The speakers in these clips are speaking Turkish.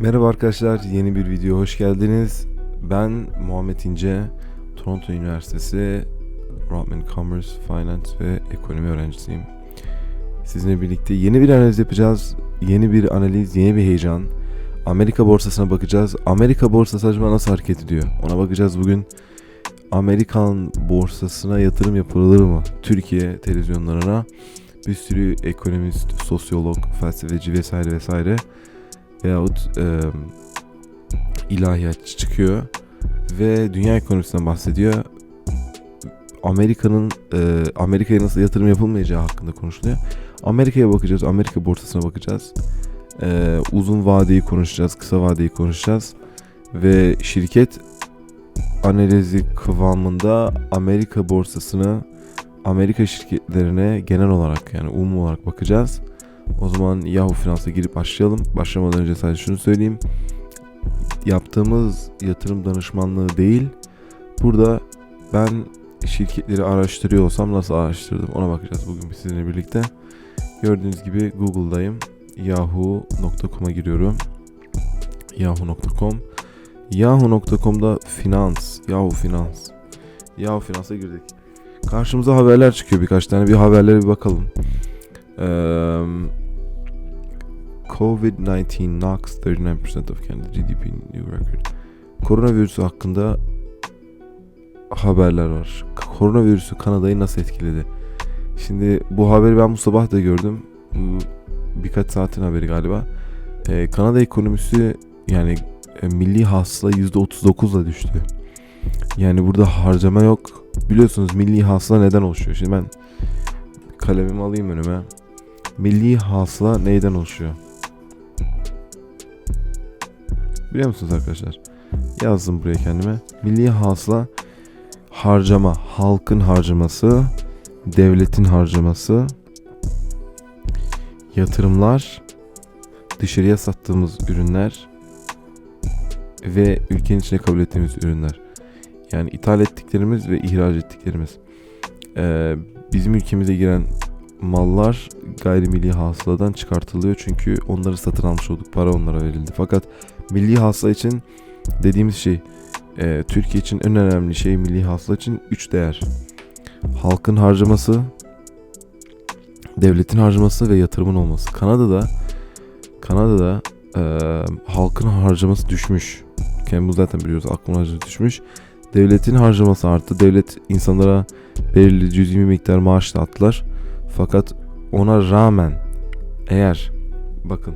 Merhaba arkadaşlar, yeni bir video hoş geldiniz. Ben Muhammed İnce, Toronto Üniversitesi Rotman Commerce, Finance ve Ekonomi öğrencisiyim. Sizinle birlikte yeni bir analiz yapacağız. Yeni bir analiz, yeni bir heyecan. Amerika borsasına bakacağız. Amerika borsası acaba nasıl hareket ediyor? Ona bakacağız bugün. Amerikan borsasına yatırım yapılır mı? Türkiye televizyonlarına bir sürü ekonomist, sosyolog, felsefeci vesaire vesaire veyahut e, ilahiyatçı çıkıyor ve dünya ekonomisinden bahsediyor. Amerika'nın e, Amerika'ya nasıl yatırım yapılmayacağı hakkında konuşuluyor. Amerika'ya bakacağız, Amerika borsasına bakacağız. E, uzun vadeyi konuşacağız, kısa vadeyi konuşacağız ve şirket analizi kıvamında Amerika borsasına, Amerika şirketlerine genel olarak yani umum olarak bakacağız. O zaman Yahoo Finans'a girip başlayalım. Başlamadan önce sadece şunu söyleyeyim. Yaptığımız yatırım danışmanlığı değil. Burada ben şirketleri araştırıyor olsam nasıl araştırdım ona bakacağız bugün sizinle birlikte. Gördüğünüz gibi Google'dayım. Yahoo.com'a giriyorum. Yahoo.com Yahoo.com'da finans, Yahoo Finans. Yahoo Finans'a girdik. Karşımıza haberler çıkıyor birkaç tane. Bir haberlere bir bakalım. Eee COVID-19 knocks 39% of Canada GDP new record. Koronavirüsü hakkında haberler var. Koronavirüsü Kanada'yı nasıl etkiledi? Şimdi bu haberi ben bu sabah da gördüm. Birkaç saatin haberi galiba. Ee, Kanada ekonomisi yani e, milli hasıla %39'la düştü. Yani burada harcama yok. Biliyorsunuz milli hasıla neden oluşuyor? Şimdi ben kalemimi alayım önüme. Milli hasıla neyden oluşuyor? Biliyor musunuz arkadaşlar? Yazdım buraya kendime. Milli hasıla harcama, halkın harcaması, devletin harcaması, yatırımlar, dışarıya sattığımız ürünler ve ülkenin içine kabul ettiğimiz ürünler. Yani ithal ettiklerimiz ve ihraç ettiklerimiz. Ee, bizim ülkemize giren mallar gayrimilli hasıladan çıkartılıyor çünkü onları satın almış olduk. Para onlara verildi. Fakat milli hasıla için dediğimiz şey e, Türkiye için en önemli şey milli hasıla için 3 değer. Halkın harcaması, devletin harcaması ve yatırımın olması. Kanada'da Kanada'da e, halkın harcaması düşmüş. Bu zaten biliyoruz aklın harcaması düşmüş. Devletin harcaması arttı. Devlet insanlara belirli cüzi bir miktar maaş dağıttılar. Fakat ona rağmen eğer bakın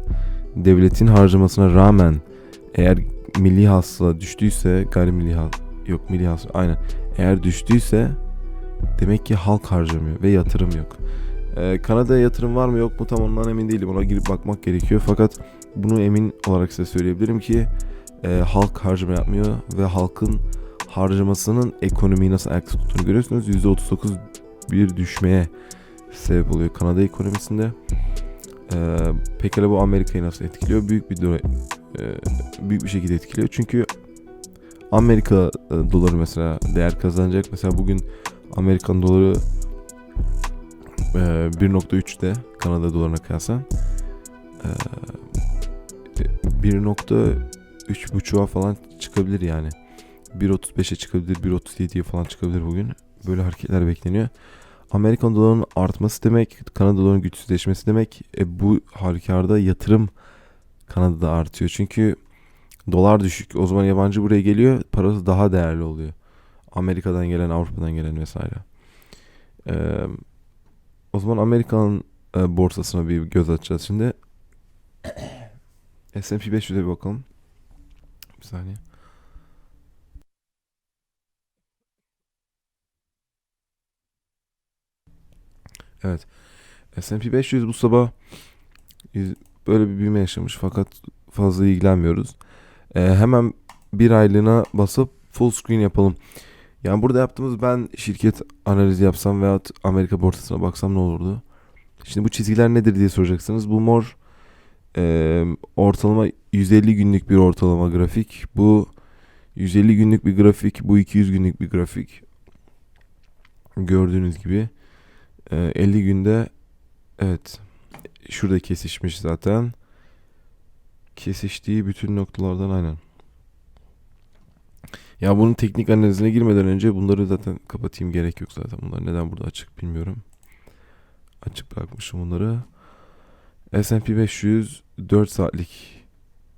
devletin harcamasına rağmen eğer milli hasıla düştüyse gayrimilli has yok milli hasıla aynen eğer düştüyse demek ki halk harcamıyor ve yatırım yok. Ee, Kanada'ya yatırım var mı yok mu tam ondan emin değilim ona girip bakmak gerekiyor fakat bunu emin olarak size söyleyebilirim ki e, halk harcama yapmıyor ve halkın harcamasının ekonomiyi nasıl ayakta tuttuğunu görüyorsunuz %39 bir düşmeye sebep oluyor Kanada ekonomisinde. Ee, pekala bu Amerika'yı nasıl etkiliyor? Büyük bir e, büyük bir şekilde etkiliyor. Çünkü Amerika e, doları mesela değer kazanacak. Mesela bugün Amerikan doları e, 1.3'te Kanada dolarına kıyasla e, 1.3.5'a falan çıkabilir yani. 1.35'e çıkabilir, 1.37'ye falan çıkabilir bugün. Böyle hareketler bekleniyor. Amerikan dolarının artması demek, Kanada dolarının güçsüzleşmesi demek. E, bu halükarda yatırım Kanada'da artıyor. Çünkü dolar düşük. O zaman yabancı buraya geliyor. Parası daha değerli oluyor. Amerika'dan gelen, Avrupa'dan gelen vesaire. E, o zaman Amerikan e, borsasına bir göz atacağız şimdi. S&P 500'e bir bakalım. Bir saniye. Evet. S&P 500 bu sabah böyle bir büyüme yaşamış fakat fazla ilgilenmiyoruz. Ee, hemen bir aylığına basıp full screen yapalım. Yani burada yaptığımız ben şirket analizi yapsam veya Amerika borsasına baksam ne olurdu? Şimdi bu çizgiler nedir diye soracaksınız. Bu mor e, ortalama 150 günlük bir ortalama grafik. Bu 150 günlük bir grafik. Bu 200 günlük bir grafik. Gördüğünüz gibi. Ee, 50 günde evet şurada kesişmiş zaten. kesiştiği bütün noktalardan aynen. Ya bunun teknik analizine girmeden önce bunları zaten kapatayım gerek yok zaten. Bunlar neden burada açık bilmiyorum. Açık bırakmışım bunları. S&P 500 4 saatlik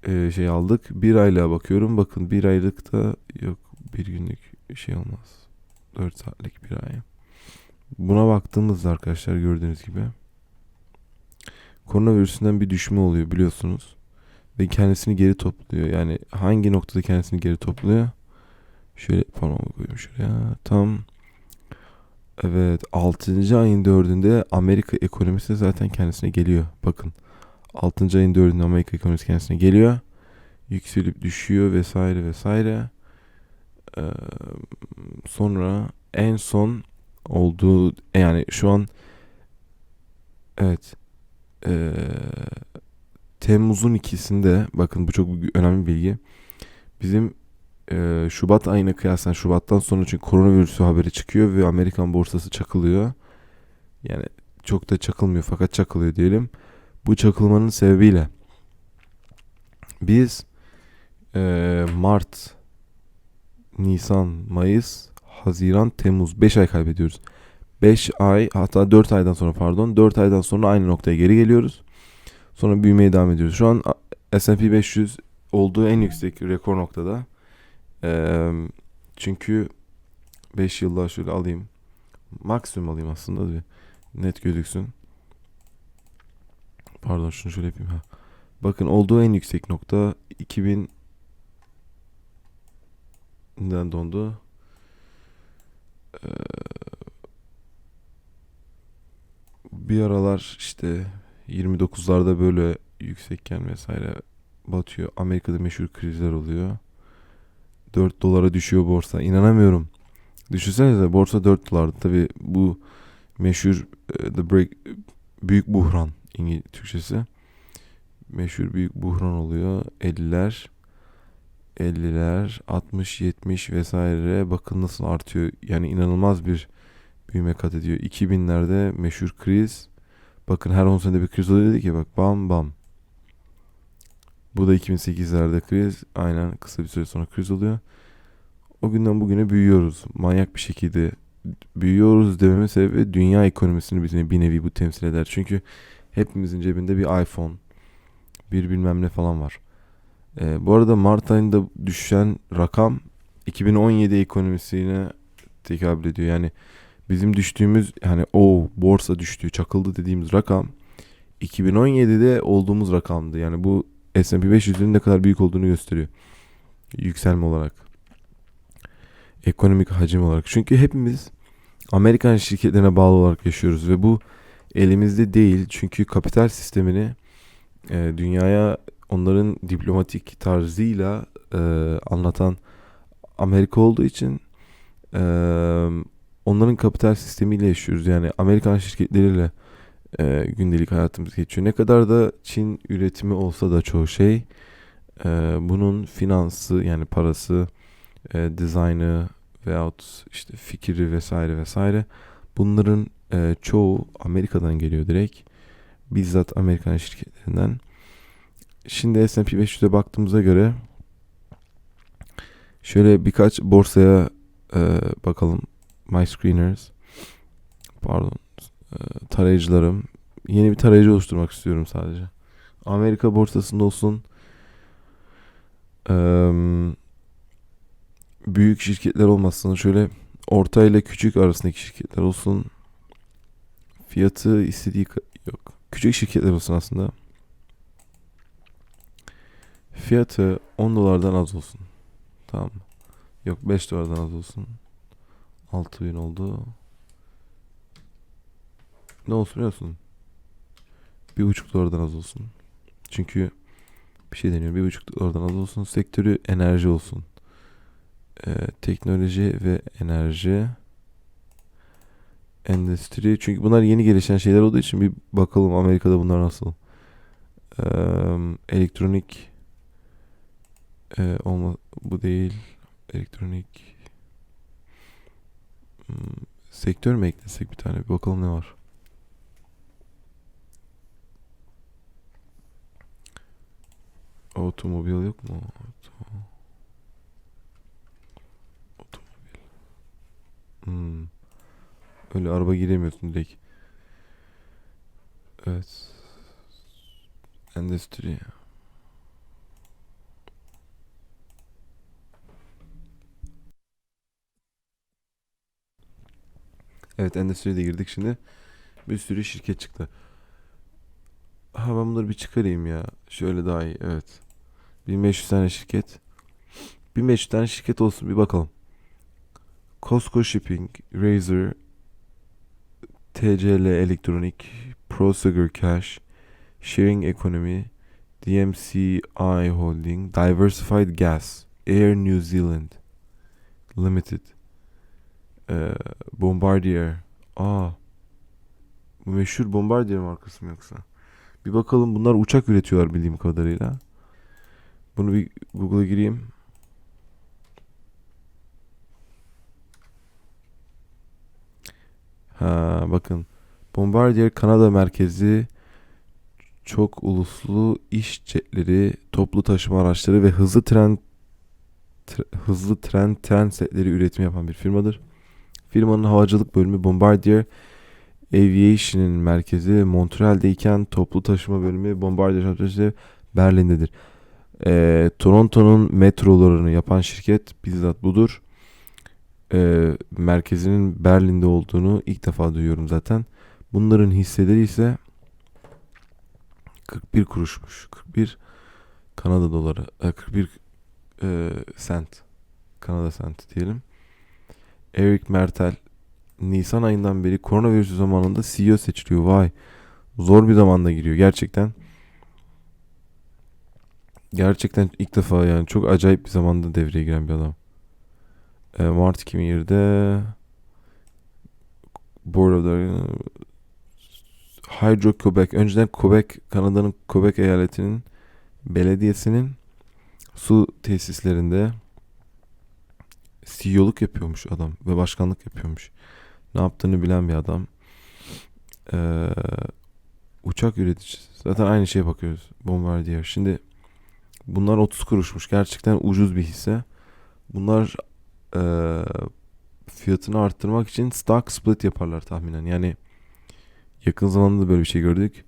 e, şey aldık. Bir aylığa bakıyorum. Bakın bir aylıkta yok bir günlük şey olmaz. 4 saatlik bir ay. Buna baktığımızda arkadaşlar gördüğünüz gibi koronavirüsünden bir düşme oluyor biliyorsunuz. Ve kendisini geri topluyor. Yani hangi noktada kendisini geri topluyor? Şöyle parmağımı koyayım şuraya. Tam evet 6. ayın 4'ünde Amerika ekonomisi zaten kendisine geliyor. Bakın 6. ayın 4'ünde Amerika ekonomisi kendisine geliyor. Yükselip düşüyor vesaire vesaire. Ee, sonra en son olduğu yani şu an evet ee, Temmuz'un ikisinde bakın bu çok önemli bir bilgi. Bizim e, Şubat ayına kıyasla Şubat'tan sonra çünkü koronavirüsü haberi çıkıyor ve Amerikan borsası çakılıyor. Yani çok da çakılmıyor fakat çakılıyor diyelim. Bu çakılmanın sebebiyle biz e, Mart, Nisan, Mayıs, Haziran, Temmuz 5 ay kaybediyoruz. 5 ay hatta 4 aydan sonra pardon 4 aydan sonra aynı noktaya geri geliyoruz. Sonra büyümeye devam ediyoruz. Şu an S&P 500 olduğu en yüksek rekor noktada. Ee, çünkü 5 yılda şöyle alayım. Maksimum alayım aslında bir net gözüksün. Pardon şunu şöyle yapayım. Ha. Bakın olduğu en yüksek nokta 2000'den dondu. Bir aralar işte 29'larda böyle yüksekken vesaire batıyor. Amerika'da meşhur krizler oluyor. 4 dolara düşüyor borsa. İnanamıyorum. Düşünsenize borsa 4 dolardı. Tabi bu meşhur e, The Break büyük buhran İngiliz Türkçesi. Meşhur büyük buhran oluyor. 50'ler 50'ler 60 70 vesaire bakın nasıl artıyor. Yani inanılmaz bir büyüme kat ediyor. 2000'lerde meşhur kriz. Bakın her 10 senede bir kriz oluyor dedi ki bak bam bam. Bu da 2008'lerde kriz. Aynen kısa bir süre sonra kriz oluyor. O günden bugüne büyüyoruz. Manyak bir şekilde büyüyoruz dememin sebebi dünya ekonomisini bize bir nevi bu temsil eder. Çünkü hepimizin cebinde bir iPhone, bir bilmem ne falan var. Ee, bu arada Mart ayında düşen rakam 2017 ekonomisine tekabül ediyor. Yani bizim düştüğümüz hani o borsa düştü, çakıldı dediğimiz rakam 2017'de olduğumuz rakamdı. Yani bu S&P 500'ün ne kadar büyük olduğunu gösteriyor. Yükselme olarak. Ekonomik hacim olarak. Çünkü hepimiz Amerikan şirketlerine bağlı olarak yaşıyoruz ve bu elimizde değil. Çünkü kapital sistemini e, dünyaya onların diplomatik tarzıyla e, anlatan Amerika olduğu için e, onların kapital sistemiyle yaşıyoruz. Yani Amerikan şirketleriyle e, gündelik hayatımız geçiyor. Ne kadar da Çin üretimi olsa da çoğu şey e, bunun finansı yani parası, e, dizaynı veyahut işte fikri vesaire vesaire bunların e, çoğu Amerika'dan geliyor direkt. Bizzat Amerikan şirketlerinden. Şimdi S&P 500'e baktığımıza göre şöyle birkaç borsaya e, bakalım. My Screeners. Pardon e, tarayıcılarım. Yeni bir tarayıcı oluşturmak istiyorum sadece. Amerika borsasında olsun. Büyük şirketler olmasın şöyle orta ile küçük arasındaki şirketler olsun. Fiyatı istediği yok. Küçük şirketler olsun aslında. Fiyatı 10 dolardan az olsun. Tamam. Yok 5 dolardan az olsun 6000 oldu. Ne olsun biliyorsun bir buçuk dolardan az olsun. Çünkü bir şey deniyor. Bir buçuk dolardan az olsun. Sektörü enerji olsun. Ee, teknoloji ve enerji. Endüstri. Çünkü bunlar yeni gelişen şeyler olduğu için bir bakalım Amerika'da bunlar nasıl. Ee, elektronik e, olma bu değil. Elektronik hmm, sektör mü eklesek bir tane bir bakalım ne var Otomobil yok mu? Oto- Otomobil. Hmm. Öyle araba giremiyorsun direkt. Evet. Endüstri. Evet endüstriye de girdik şimdi. Bir sürü şirket çıktı. Ha ben bunları bir çıkarayım ya. Şöyle daha iyi. Evet. 1500 tane şirket. 1500 tane şirket olsun bir bakalım. Costco Shipping, Razer, TCL Elektronik, Prosegur Cash, Sharing Economy, DMCI Holding, Diversified Gas, Air New Zealand Limited, eee, Bombardier. Aa, bu meşhur Bombardier markası mı yoksa? Bir bakalım bunlar uçak üretiyorlar bildiğim kadarıyla. Bunu bir Google'a gireyim. Ha bakın. Bombardier Kanada merkezi çok uluslu iş jetleri, toplu taşıma araçları ve hızlı tren tre- hızlı tren tren setleri üretimi yapan bir firmadır. Firmanın havacılık bölümü Bombardier Aviation'ın merkezi Montreal'deyken toplu taşıma bölümü Bombardier Şantiyesi Berlin'dedir. Ee, Toronto'nun metrolarını yapan şirket bizzat budur. Ee, merkezinin Berlin'de olduğunu ilk defa duyuyorum zaten. Bunların hisseleri ise 41 kuruşmuş. 41 Kanada doları. e, 41 e, sent. Kanada sent diyelim. Eric Mertel Nisan ayından beri koronavirüsü zamanında CEO seçiliyor. Vay. Zor bir zamanda giriyor gerçekten. Gerçekten ilk defa yani çok acayip bir zamanda devreye giren bir adam. E, Mart 2020'de Board of Directors Hydro Quebec. Önceden Quebec, Kanada'nın Quebec eyaletinin belediyesinin su tesislerinde CEO'luk yapıyormuş adam ve başkanlık yapıyormuş. Ne yaptığını bilen bir adam. Ee, uçak üreticisi. Zaten aynı şeye bakıyoruz. Bombardier. Şimdi bunlar 30 kuruşmuş. Gerçekten ucuz bir hisse. Bunlar eee, fiyatını arttırmak için stock split yaparlar tahminen. Yani yakın zamanda da böyle bir şey gördük.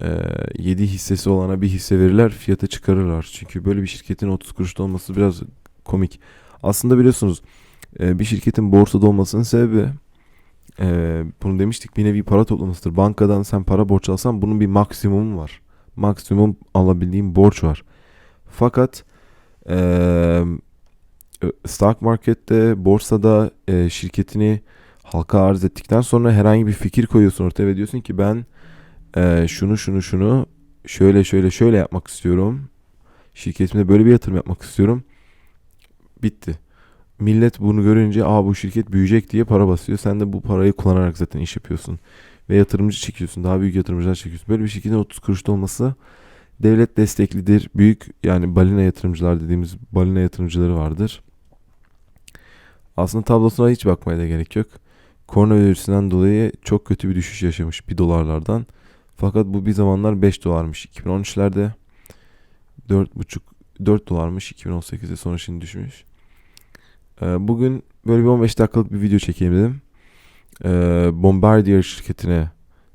Eee 7 hissesi olana bir hisse verirler fiyatı çıkarırlar. Çünkü böyle bir şirketin 30 kuruşta olması biraz komik. Aslında biliyorsunuz eee, bir şirketin borsada olmasının sebebi eee, bunu demiştik bir nevi para toplamasıdır. Bankadan sen para borç alsan bunun bir maksimumu var. Maksimum alabildiğin borç var. Fakat eee stock markette, borsada eee, şirketini halka arz ettikten sonra herhangi bir fikir koyuyorsun ortaya ve diyorsun ki ben şunu şunu şunu şöyle şöyle şöyle yapmak istiyorum. Şirketimde böyle bir yatırım yapmak istiyorum. Bitti. Millet bunu görünce aa bu şirket büyüyecek diye para basıyor. Sen de bu parayı kullanarak zaten iş yapıyorsun. Ve yatırımcı çekiyorsun. Daha büyük yatırımcılar çekiyorsun. Böyle bir şirketin 30 kuruşta olması devlet desteklidir. Büyük yani balina yatırımcılar dediğimiz balina yatırımcıları vardır. Aslında tablosuna hiç bakmaya da gerek yok. Koronavirüsünden dolayı çok kötü bir düşüş yaşamış 1 dolarlardan. Fakat bu bir zamanlar 5 dolarmış 2013'lerde. 4,5 4 dolarmış 2018'de sonra şimdi düşmüş. Ee, bugün böyle bir 15 dakikalık bir video çekeyim dedim. Ee, Bombardier şirketine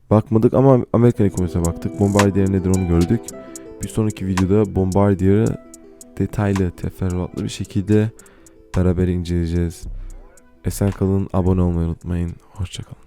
bakmadık ama Amerikan ekonomisine baktık. Bombardier nedir onu gördük. Bir sonraki videoda Bombardier'ı detaylı, teferruatlı bir şekilde beraber inceleyeceğiz. Esen kalın, abone olmayı unutmayın. Hoşçakalın.